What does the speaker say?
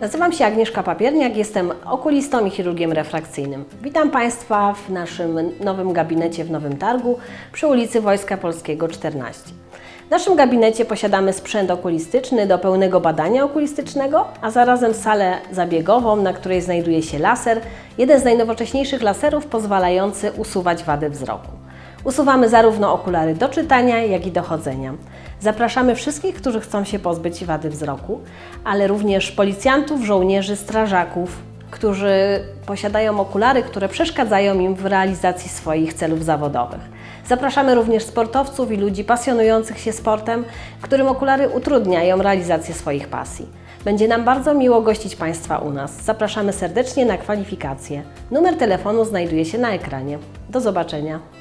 Nazywam się Agnieszka Papierniak, jestem okulistą i chirurgiem refrakcyjnym. Witam Państwa w naszym nowym gabinecie w Nowym Targu przy ulicy Wojska Polskiego 14. W naszym gabinecie posiadamy sprzęt okulistyczny do pełnego badania okulistycznego, a zarazem salę zabiegową, na której znajduje się laser, jeden z najnowocześniejszych laserów pozwalający usuwać wady wzroku. Usuwamy zarówno okulary do czytania, jak i do chodzenia. Zapraszamy wszystkich, którzy chcą się pozbyć wady wzroku, ale również policjantów, żołnierzy, strażaków, którzy posiadają okulary, które przeszkadzają im w realizacji swoich celów zawodowych. Zapraszamy również sportowców i ludzi pasjonujących się sportem, którym okulary utrudniają realizację swoich pasji. Będzie nam bardzo miło gościć Państwa u nas. Zapraszamy serdecznie na kwalifikacje. Numer telefonu znajduje się na ekranie. Do zobaczenia.